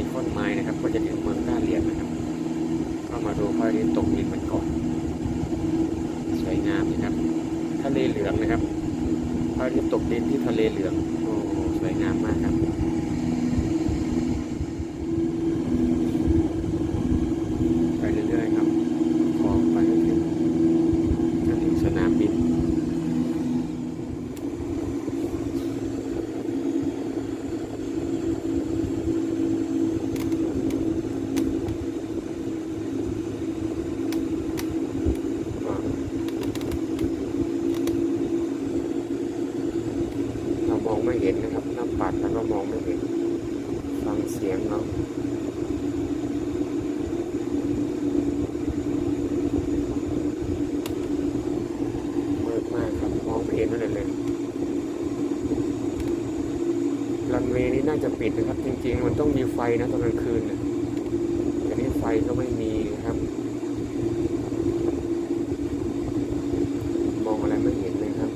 ติคอนไม้นะครับ ก็จะถึงเมืองต้าเรียนนะครับ ก็มาดูพระอาทิตย์ตกดินมันก่อน สวยงามนะครับ ทะเลเหลืองนะครับพระอาทิตย์ตกดินที่ทะเลเหลือง โอ้สวยงามมากครับ ไปเรื่อยๆครับพอไปก็ถึงจะถึงสนามบิน เรามองไม่เห็นนะครับหน้าปัดแล้วก็มองไม่เห็น ฟังเสียงเนาะมืดมากครับ มองไม่เห็นอะไรเลยรั นี้น่าจะปิดนะครับ จริงๆ มันต้องมีไฟนะตอนกลางคืนนะแต่นี่ไฟก็ไม่มีครับ มองอะไรไม่เห็นเลยครับ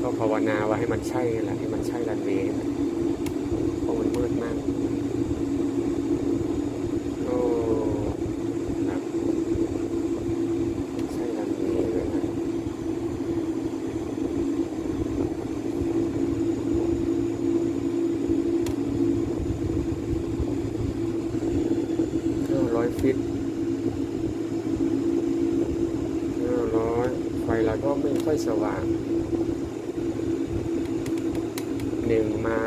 ก็ภาวนาว่าให้มันใช่แหละให้มันใช่แหละเพราะมันมืดมาก โอ้ครับใช่รันเวย์เลยนะ ห้าร้อยฟิตห้าร้อยไฟเราก็ไม่ค่อยสว่างหนึ่งไม้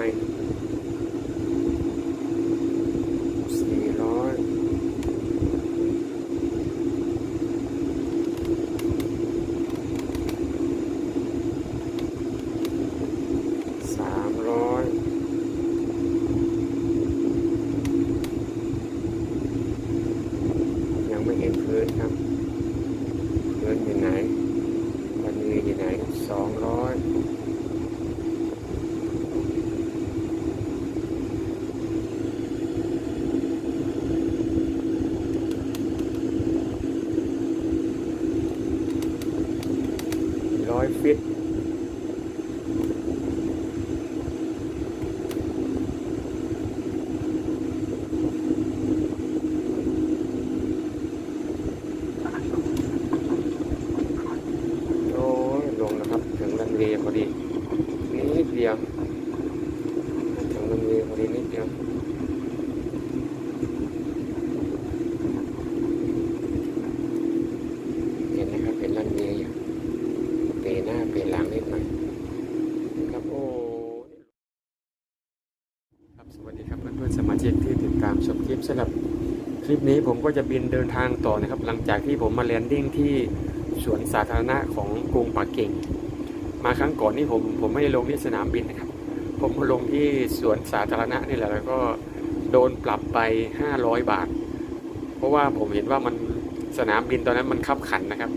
สี่ร้อยสามร้อยยังไม่เห็นพื้นครับพื้นอยู่ไหนมันมีอยู่ไหนสองร้อย ร้อยฟิตโอ้ยลงนะครับ ถึงรันเวย์พอดี นิดเดียว ถึงรันเวย์พอดีนิดเดียว เห็นนะครับ เป็นรันเวย์อยู่ เปลี่ยนหน้าเปลี่ยนหลังนิดหน่อยครับโอ้ครับสวัสดีครับเพื่อนๆสมาชิกที่ติดตามชมคลิปสำหรับคลิ ปนี้ผมก็จะบินเดินทางต่อนะครับ หลังจากที่ผมมาแลนดิ้งที่สวนสาธารณะของกรุงปักกิ่ง มาครั้งก่อนนี่ผมผมไม่ได้ลงที่สนามบินนะครับ ผมลงที่สวนสาธารณะนี่แหละแล้วก็โดนปรับไป 500 บาท เพราะว่าผมเห็นว่ามันสนามบินตอนนั้นมันคับขันนะครับ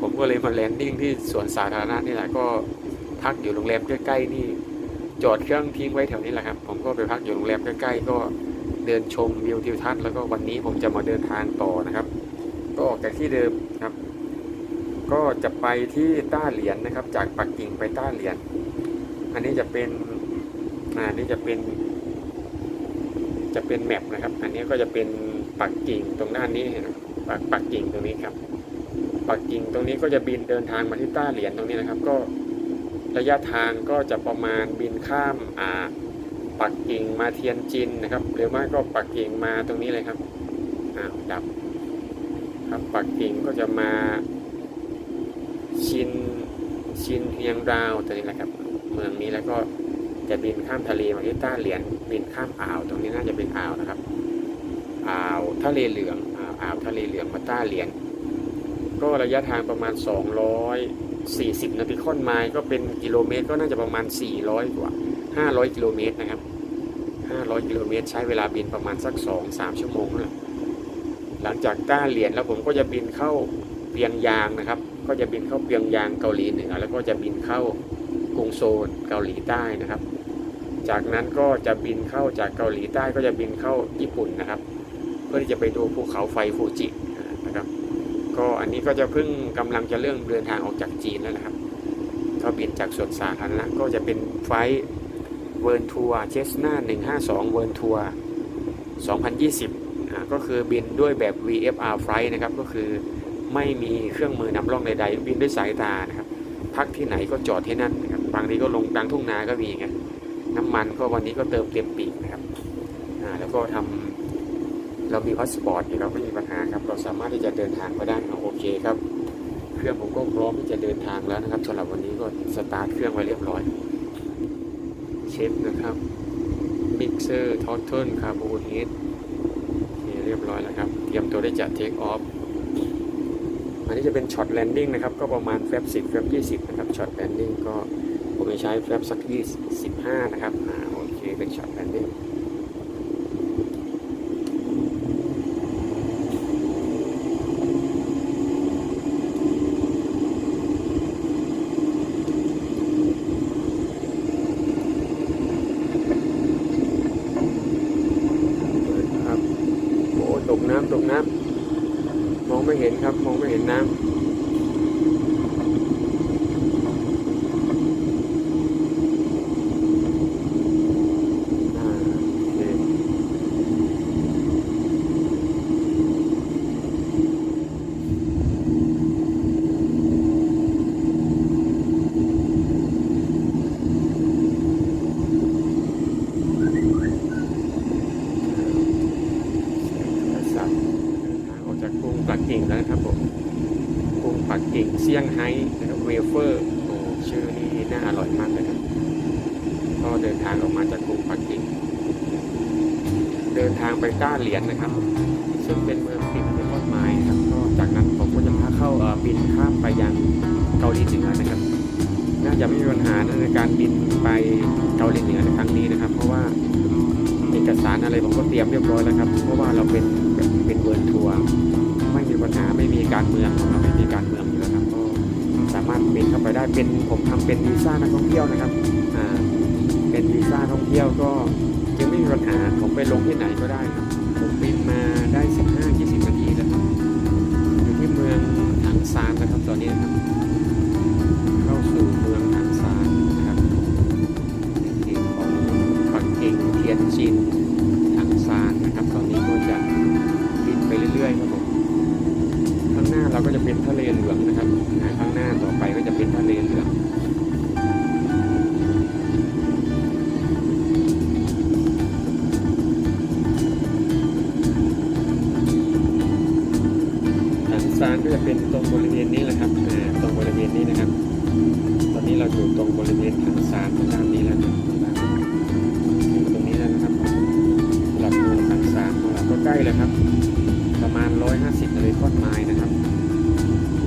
ผมก็เลยมาแลนดิ้งที่สวนสาธารณะนี่แหละก็พักอยู่โรงแรมใกล้ๆนี่จอดเครื่องทิ้งไว้แถวนี้แหละครับ ผมก็ไปพักอยู่โรงแรมใกล้ๆก็ เดินชมวิวทิวทัศน์แล้วก็วันนี้ผมจะมาเดินทางต่อนะครับ ก็ออกจากที่เดิมครับ ก็จะไปที่ต้าเหรียญนะครับ จากปักกิ่งไปต้าเหรียญอันนี้จะเป็นอ่าอันนี้จะเป็น จะเป็นแมปนะครับ อันนี้ก็จะเป็นปักกิ่งตรงด้านนี้เห็นไหมปักปักกิ่งตรงนี้ครับ ปักกิ่งตรงนี้ก็จะบินเดินทางมาที่ต้าเหรียญตรงนี้นะครับ ก็ระยะทางก็จะประมาณบินข้ามอ่า ปักกิ่งมาเทียนจินนะครับ หรือไม่ก็ปักกิ่งมาตรงนี้เลยครับอ้าวดับครับปักกิ่งก็จะมาชินชินเฮียงราวตัวนี้แหละครับ เมืองนี้แล้วก็จะบินข้ามทะเลมาที่ต้าเหรียญบินข้ามอ่าว ตรงนี้น่าจะเป็นอ่าวนะครับอ่าวทะเลเหลืองอ่าวอ่าวทะเลเหลืองมาต้าเหรียญก็ระยะทางประมาณ 240นาทีค่อนไมล์ก็เป็นกิโลเมตรก็น่าจะประมาณ 400 กว่า 500 กิโลเมตรนะครับ 500 กิโลเมตร ใช้เวลาบินประมาณสัก 2-3 ชั่วโมงนะหลังจากต้าเหรียญแล้วผมก็จะบินเข้าเปียงยางนะครับ ก็จะบินเข้าเปียงยางเกาหลีเหนือแล้วก็จะบินเข้ากรุงโซลเกาหลีใต้นะครับ จากนั้นก็จะบินเข้าจากเกาหลีใต้ก็จะบินเข้าญี่ปุ่นนะครับ เพื่อที่จะไปดูภูเขาไฟฟูจินะครับ ก็อันนี้ก็จะเพิ่งกำลังจะเริ่มเดินทางออกจากจีนแล้วนะครับเขาบินจากสวนสาธารณะก็จะเป็นไฟ เวิร์นทัวร์เชสนา152เวิร์นทัวร์2020อ่าก็คือบินด้วยแบบ VFR flight นะครับก็คือไม่มีเครื่องมือนำร่องใดๆบินด้วยสายตานะครับพักที่ไหนก็จอดที่นั่นนะครับบางทีก็ลงกลางทุ่งนาก็มีไงน้ำมันก็วันนี้ก็เติมเต็มปีกนะครับอ่าแล้วก็ทำเรามีพาสปอร์ตอยู่แล้วไม่มีปัญหาครับเราสามารถที่จะเดินทางไปได้โอเคครับ เครื่องผมก็พร้อมที่จะเดินทางแล้วนะครับสำหรับวันนี้ก็สตาร์ทเครื่องไว้เรียบร้อย เชฟนะครับมิกเซอร์ทอตเทิลคาร์บูเฮดเรียบร้อยแล้วครับ เตรียมตัวได้จะเทคออฟอันนี้จะเป็นช็อตแลนดิ้งนะครับ ก็ประมาณแฟบ10แฟบ20นะครับช็อตแลนดิ้งก็ผมจะใช้แฟบสัก20 15นะครับอ่าโอเคเป็นช็อตแลนดิ้ง ครับ โอ้ตกน้ำตกน้ำ มองไม่เห็นครับ มองไม่เห็นน้ำอ่าโอเคสัตว์ทางออกจากกรุงปักกิ่งแล้วนะครับผม กรุงปักกิ่งเซี่ยงไฮ้นะครับเวเฟอร์โอ้ชื่อนี่น่าอร่อยมากเลยครับ ก็เดินทางออกมาจากกรุงปักกิ่ง เดินทางไปต้าเหรียญนะครับ ซึ่งเป็นเมืองติดเป็นต้นไม้นะครับก็จากนั้นผมก็จะพาเข้าบินข้ามไปยังเกาหลีเหนือนะครับ น่าจะไม่มีปัญหาในการบินไปเกาหลีเหนือในครั้งนี้นะครับ เพราะว่าเอกสารอะไรผมก็เตรียมเรียบร้อยแล้วครับ เพราะว่าเราเป็นเป็นเวิร์ทัวร์ไม่มีปัญหาไม่มีการเมืองเราไม่มีการเมืองอยู่แล้วครับก็สามารถบินเข้าไปได้เป็นผมทำเป็นวีซ่านักท่องเที่ยวนะครับอ่าเป็นวีซ่าท่องเที่ยวก็ ยังไม่มีปัญหาผมไปลงที่ไหนก็ได้ครับ ผมบินมาได้ 15-20นาทีแล้วครับ อยู่ที่เมืองทังซานนะครับตอนนี้นะครับ ซานก็จะเป็นตรงบริเวณนี้แหละครับตรงบริเวณนี้นะครับ ตอนนี้เราอยู่ตรงบริเวณทางซานทางด้านนี้แล้วนะครับอยู่ตรงนี้แล้วนะครับหลักเมืองทางซานของเราก็ใกล้แล้วครับ ประมาณ 150เลยก้อนไม้นะครับ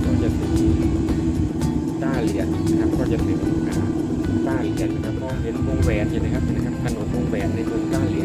ก็จะถึงต้าเหรียญนะครับ ก็จะถึงอ่าต้าเหรียญนะครับก็เห็นวงแหวนอยู่นะครับนะครับถนนวงแหวนในเมืองต้าเหรียญ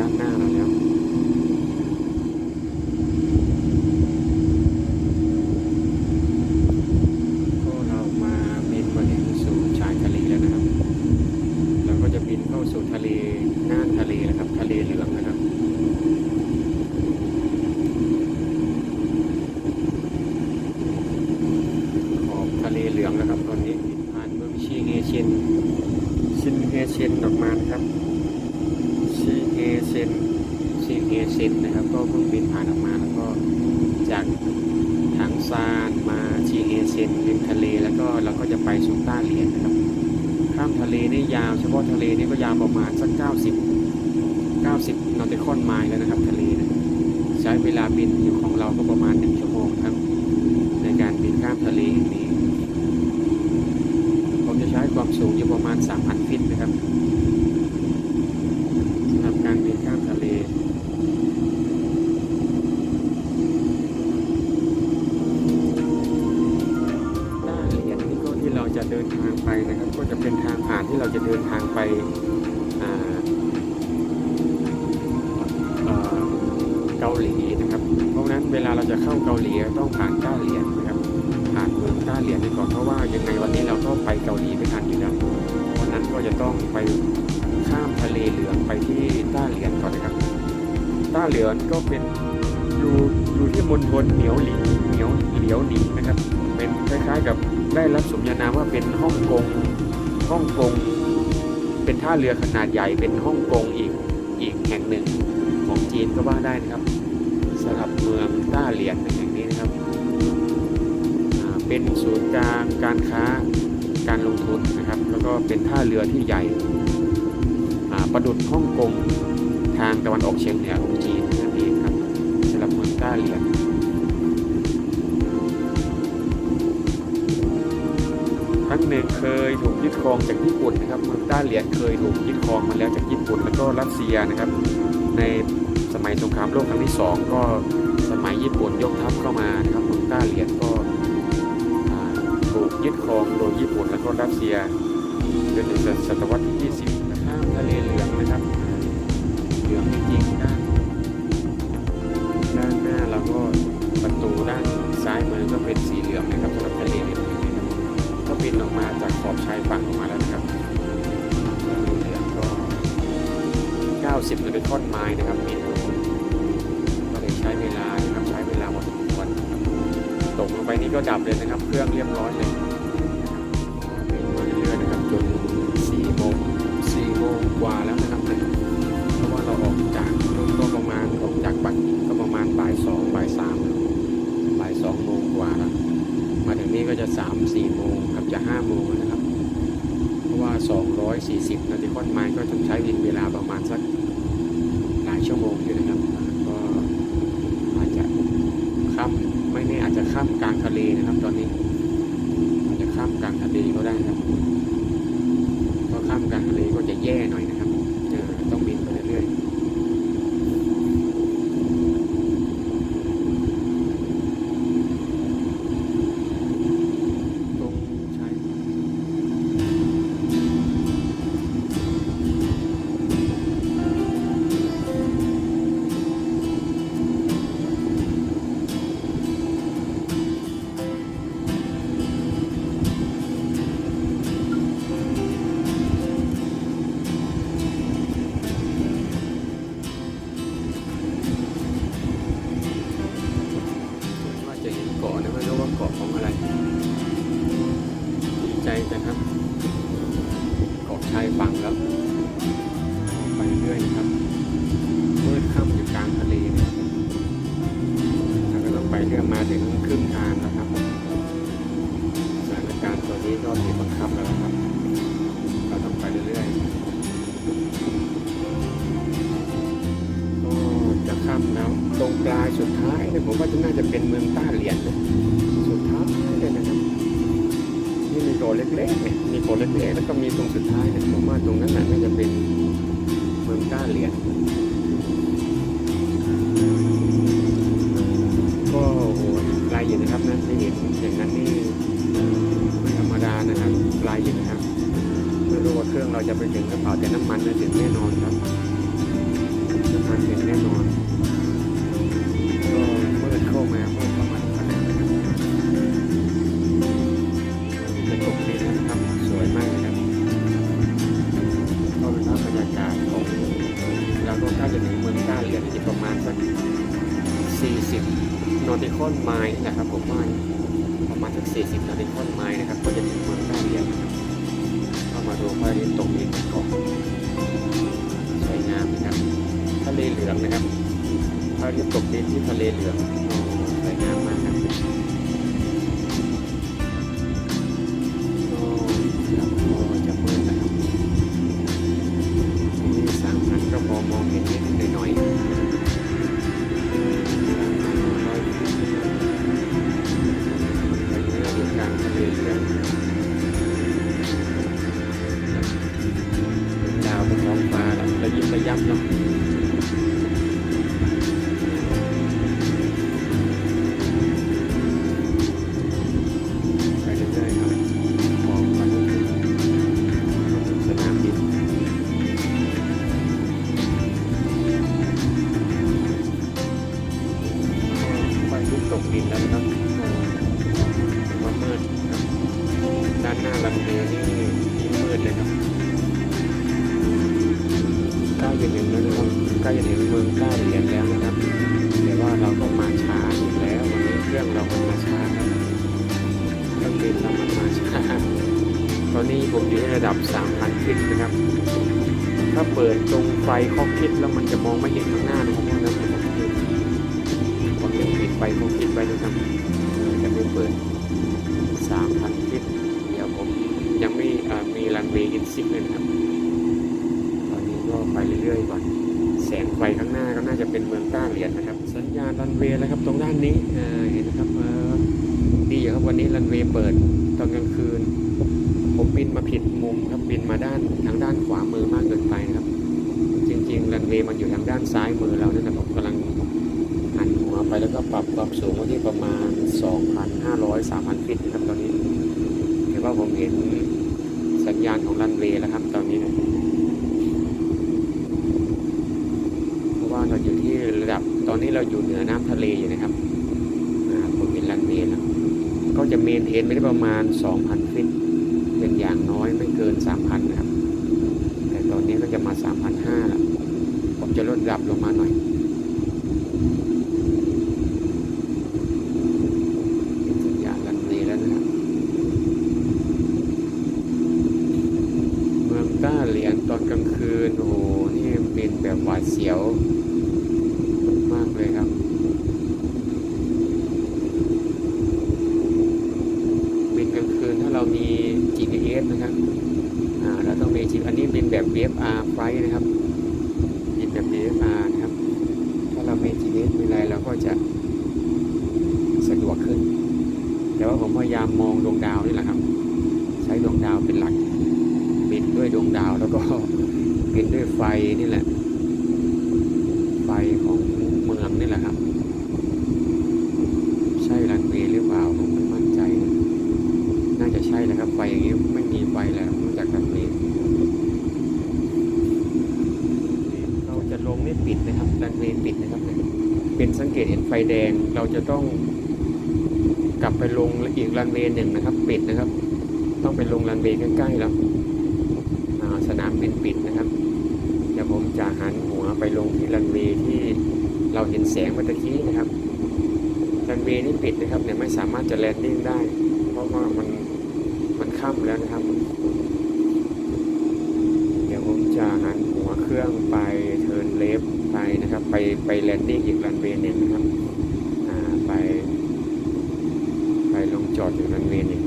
ด้านหน้า ใช้เวลาบินอยู่ของเราก็ประมาณ 1 ชั่วโมงครับ ในการบินข้ามทะเลนี้ ผมจะใช้ความสูงอยู่ประมาณ 3,000 ฟิตนะครับ เหรียญก็เป็นอยู่อยู่ที่มณฑลเหนียวหลิงเหนียวเหลียวหลิงนะครับ เป็นคล้ายๆกับได้รับสมญานามว่าเป็นฮ่องกงฮ่องกงเป็นท่าเรือขนาดใหญ่เป็นฮ่องกงอีกอีกแห่งหนึ่งของจีนก็ว่าได้นะครับสำหรับเมืองต้าเหรียญแห่งนี้นะครับเป็นศูนย์กลางการค้าการลงทุนนะครับ แล้วก็เป็นท่าเรือที่ใหญ่ประดุดฮ่องกง ทางตะวันออกเฉียงเหนือของจีนนั่นเองครับสำหรับเมืองต้าเหรียญครั้งหนึ่งเคยถูกยึดครองจากญี่ปุ่นนะครับเมืองต้าเหรียญเคยถูกยึดครองมาแล้วจากญี่ปุ่นแล้วก็รัสเซียนะครับ ในสมัยสงครามโลกครั้งที่สองก็สมัยญี่ปุ่นยกทัพเข้ามานะครับเมืองต้าเหรียญก็ถูกยึดครองโดยญี่ปุ่นแล้วก็รัสเซียจนถึงศตวรรษที่ 20ข้ามทะเลเหลืองนะครับ เหลืองจริงๆด้านด้านหน้าแล้วก็ประตูด้านซ้ายมือก็เป็นสีเหลืองนะครับสำหรับทะเลเหลืองนะครับก็บินออกมาจากขอบชายฝั่งออกมาแล้วนะครับเหลืองก็ 90นาฬิกาไม้นะครับบินก็เลยใช้เวลานะครับใช้เวลาวรนะครับตกลงไปนี่ก็ดับเลยนะครับ เครื่องเรียบร้อยเลยบินมาเรื่อยๆนะครับจน4โมง4โมงกว่าแล้วนะ จะ5โมงนะครับ เพราะว่า 240นาทีคอนไมล์ก็ต้องใช้วินเวลาประมาณสักหลายชั่วโมงอยู่นะครับ ก็อาจจะข้ามไม่แน่อาจจะข้ามกลางทะเลนะครับ ตอนนี้อาจจะข้ามกลางทะเลก็ได้นะครับ ลเหลืองนะครับพระอาทิตย์ตกดินที่ทะเลเหลืองโอ้สวยงามมาก ลุกตกดินแล้วนะครับว่ามืดด้านหน้าลำเลียนี่มืดเลยครับใกล้จะถึงแล้วนะครับใกล้จะถึงเมืองใกล้เหรียญแล้วนะครับแต่ว่าเราก็มาช้าอีกแล้ววันนี้เครื่องเรามันมาช้าครับเครื่องบินเรามันมาช้าตอนนี้ผมอยู่ในระดับ 3,000ฟิตนะครับ ถ้าเปิดตรงไฟคอกพิทแล้วมันจะมองไม่เห็นข้างหน้านะครับ ยังปิดไฟคอกพิทไว้นะครับจะไม่เปิด3,000ฟิตเดี๋ยวผมยังไม่มีรันเวย์อินซิกเลยครับ ตอนนี้ก็ไปเรื่อยๆก่อนแสงไฟข้างหน้าก็น่าจะเป็นเมืองต้าเหรียญนะครับ สัญญาณรันเวย์แล้วครับ ตรงด้านนี้เห็นนะครับดีอยู่ครับวันนี้รันเวย์เปิดตอนกลางคืน ผมบินมาผิดมุมครับบินมาด้านทางด้านขวามือมากเกินไปนะครับ จริงๆรันเวย์มันอยู่ทางด้านซ้ายมือเราเนั่นะผมกำลัง ไปแล้วก็ปรับความสูงไว้ที่ประมาณ 2,500 3,000ฟิตนะครับตอนนี้เห็นว่าผมเห็นสัญญาณของรันเวย์แล้วครับตอนนี้นะเพราะว่าเราอยู่ที่ระดับตอนนี้เราอยู่เหนือน้ำทะเลอยู่นะครับอ่าผมเป็นรันเมนแล้วก็จะเมนเทนไปได้ประมาณ 2,000 ฟิต เป็นอย่างน้อยไม่เกิน 3,000 นะครับ แต่ตอนนี้ก็จะมา 3,500แล้วผมจะลดระดับลงมาหน่อยเป็นสัญญาณรันเมย์แล้วนะครับ เมืองต้าเหรียญ ตอนกลางคืนโอ้โหนี่เป็นแบบหวาดเสียว มากเลยครับ บินกลางคืนถ้าเรามี GPS นะครับ อ่า เราต้องมี GPS อันนี้บินแบบ VFR flight นะครับ บินแบบ VFR นะครับ ถ้าเรามี GPS มีอะไรเราก็จะสะดวกขึ้น แต่ว่าผมพยายามมองดวงดาวนี่แหละครับ ใช้ดวงดาวเป็นหลัก บินด้วยดวงดาวแล้วก็ บินด้วยไฟนี่แหละ ไฟของเมืองนี่แหละครับ ใช่รันเวย์หรือเปล่าผมไม่มั่นใจนะน่าจะ ใช่แหละครับ ไฟอย่างนี้ไม่มีไฟแล้วนอกจากรันเวย์เราจะลงนี่ปิดนะครับรันเวย์ปิดนะครับเนี่ยเป็นสังเกตเห็นไฟแดง เราจะต้องกลับไปลงอีกรันเวย์หนึ่งนะครับ ปิดนะครับ ต้องไปลงรันเวย์ใกล้ๆแล้วอ่าสนามบินปิดนะครับ เดี๋ยวผมจะหันหัวไปลงที่รันเวย์ที่เราเห็นแสงเมื่อตะกี้นะครับรันเวย์นี่ปิดนะครับเนี่ยไม่สามารถจะแลนดิ้งได้ เพราะว่ามันมัน ค่ำแล้วนะครับ เดี๋ยวผมจะหันหัวเครื่องไปเทิร์นเลฟไปนะครับ ไปไปแลนดิ้งอีกรันเวย์หนึ่งนะครับไป ไปลงจอดอยู่รันเวย์หนึ่ง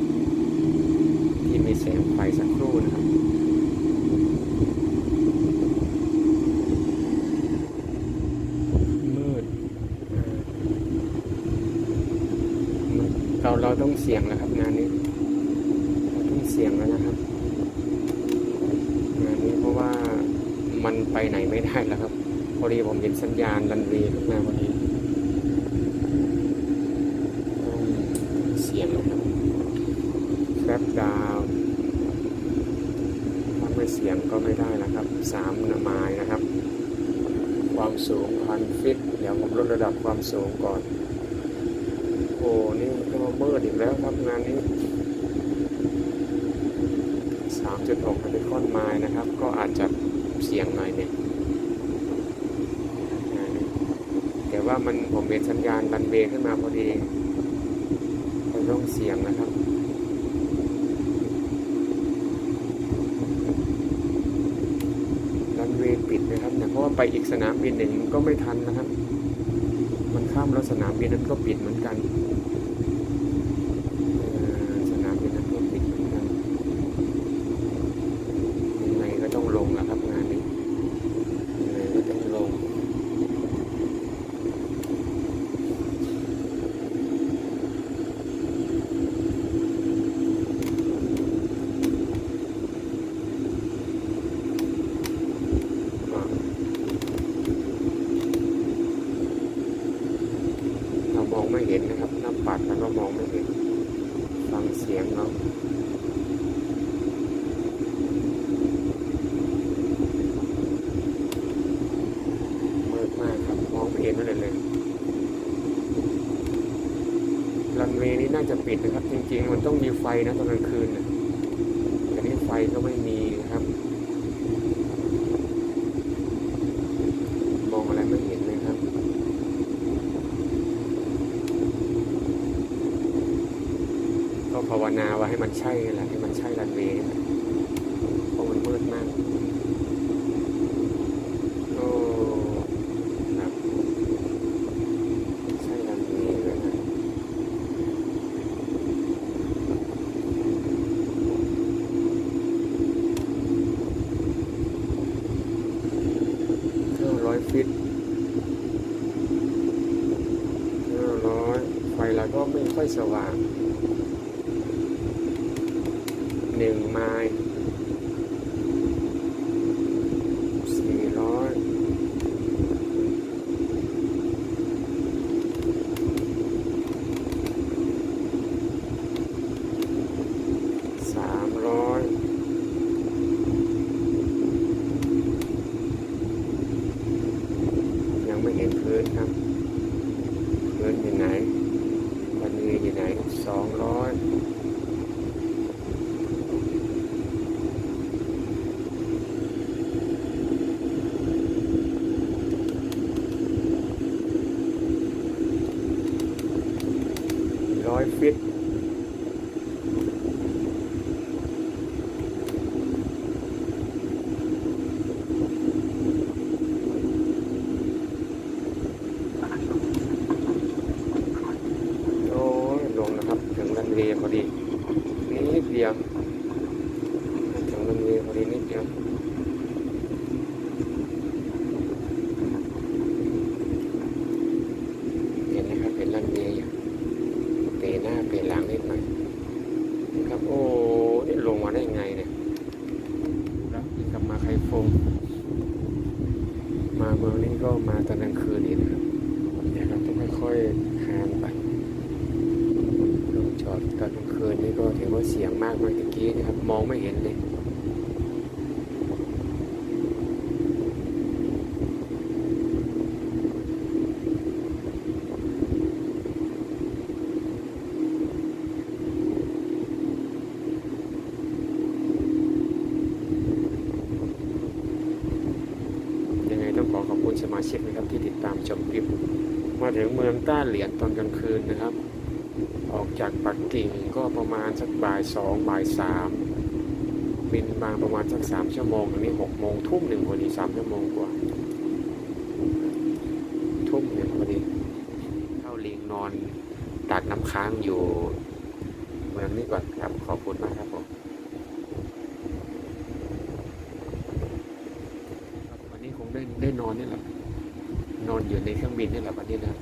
ที่มีแสงไฟสักครู่นะครับมืดเราเราต้องเสี่ยงแล้วครับงานนี้ เราต้องเสี่ยงแล้วนะครับ งานนี้เพราะว่ามันไปไหนไม่ได้แล้วครับ พ อดีผมเห็นสัญญาณรันเวย์ขึ้นมาพอดีต้เสียงแล้วครับแฟบดาวถ้าไม่เสียงก็ไม่ได้แล้วครับสามนาไมล์นะครับ ความสูงพันฟิตเดี๋ยวผมลดระดับความสูงก่อน โอ้นี่ก็มืดอีกแล้วครับงานนี้3.6พันคอนไมล์นะครับ ก็อาจจะเสียงหน่อยเนี่ยงานนี้ แต่ว่ามันผมเห็นสัญญาณบันเวย์ขึ้นมาพอดีก็ต้องเสียงนะครับรันเวย์ปิดนะครับนะครับเนี่ยเพราะว่าไปอีกสนามบินหนึ่งก็ไม่ทันนะครับ มันข้ามแล้วสนามบินนั้นก็ปิดเหมือนกันเอ่อสนามบินนั้นก็ปิดเหมือนกันยังไงก็ต้องลงแล้วครับงานนี้ยังไงก็ต้องลง เรามองไม่เห็นนะครับหน้าปัดแล้วก็มองไม่เห็น ฟังเสียงเรามืดมากครับ มองไม่เห็นอะไรเลยรันางจะปิดนะครับ จริง ๆ มันต้องมีไฟนะตอนกลางคืนนะแต่นี่ไฟก็ไม่มีนะครับ มองอะไรไม่เห็นเลยครับ ก็ภาวนาว่าให้มันใช่นะให้มันใช่รันเวย์นี่แหละเพราะมันมืดมากโอ้ครับใช่รันเวย์เลยนะเท่าร้อยฟิตเท่าร้อยไฟเราก็ไม่ค่อย สว่างหนึ่งไมล์สี่ร้อยสามร้อยยังไม่เห็นพื้นครับพื้นอยู่ไหน วันนี้อยู่ไหนสองร้อย ร้อยฟิตโอ้ยลงนะครับ ถึงรันเวย์พอดี นิดเดียว ถึงรันเวย์พอดีนิดเดียว เห็นนะครับ เป็นรันเวย์อยู่ เปหน้าเปหลังนิดหน่อยนะ ครับโอ้นี่ลงมาได้ยังไงเนี่ยรับกลับมาไคฟง มาเมืองนี้ก็มาตอนกลางคืนนี่นะครับเนี่ยครับต้องค่อยๆคานไปลงจอดตอนกลางคืนนี่ก็ถือว่าเสียงมากเมื่อกี้นะครับ มองไม่เห็นเลย ยังไงต้องขอขอบคุณสมาชิกนะครับที่ติดตามชมคลิป มาถึงเมืองต้าเหรียญตอนกลางคืนนะครับ ออก จากปักกิ่งก็ประมาณสักบ่ายสองบ่ายสามบินมาประมาณสักสามชั่วโมงอันนี้หกโมงทุ่มหนึ่งพอดีสามชั่วโมงกว่า ทุ่มหนึ่งพอดีเข้าลิงนอนตากน้ำค้างอยู่เมืองนี้ก่อนครับขอบคุณมากครับผมวันนี้คงได้ได้นอนนี่แหละนอนอยู่ในเครื่องบินนี่แหละวันนี้นะ